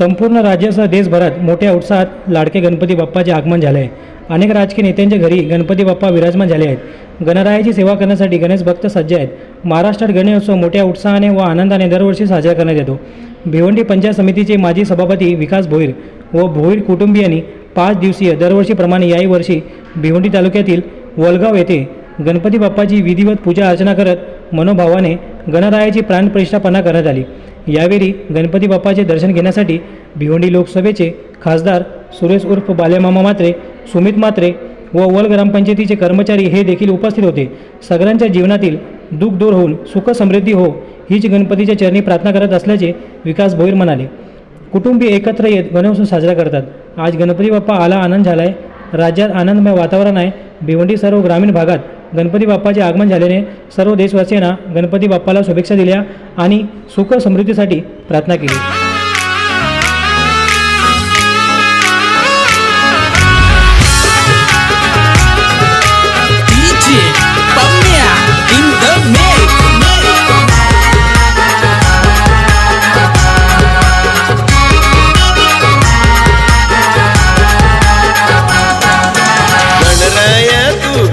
संपूर्ण राज्यासह देशभरात मोठ्या उत्साहात लाडके गणपती बाप्पाचे आगमन झाले आहे. अनेक राजकीय नेत्यांच्या घरी गणपती बाप्पा विराजमान झाले आहेत. गणरायाची सेवा करण्यासाठी गणेश भक्त सज्ज आहेत. महाराष्ट्रात गणेशोत्सव मोठ्या उत्साहाने व आनंदाने दरवर्षी साजरा करण्यात येतो. भिवंडी पंचायत समितीचे माजी सभापती विकास भोईर व भोईर कुटुंबियांनी पाच दिवसीय दरवर्षीप्रमाणे याही वर्षी भिवंडी तालुक्यातील वलगाव येथे गणपती बाप्पाची विधिवत पूजा अर्चना करत मनोभावाने गणरायाची प्राणप्रतिष्ठापना करण्यात आली. यावेळी गणपती बाप्पाचे दर्शन घेण्यासाठी भिवंडी लोकसभेचे खासदार सुरेश उर्फ बालेमामा मात्रे सुमित मात्रे व वल ग्रामपंचायतीचे कर्मचारी हे देखील उपस्थित होते. सगळ्यांच्या जीवनातील दुःख दूर होऊन सुख समृद्धी हो हीच गणपतीच्या चरणी प्रार्थना करत असल्याचे विकास भोईर म्हणाले. कुटुंबीय एकत्र येत गणेशोत्सव साजरा करतात. आज गणपती बाप्पा आला आनंद झाला आहे राज्यात आनंदमय वातावरण आहे. भिवंडी सर्व ग्रामीण भागात गणपती बाप्पाचे आगमन झाल्याने सर्व देशवासियांना गणपती बाप्पाला शुभेच्छा दिल्या आणि सुख समृद्धीसाठी प्रार्थना केली.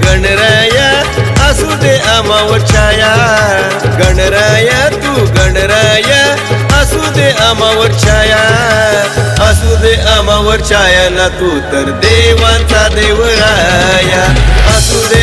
गणराया असू दे आमावर छाया. गणराया तू गणराया. असू दे आमावर छाया. असू दे आमावर छाया ना तू तर देवांचा देवराया. असू दे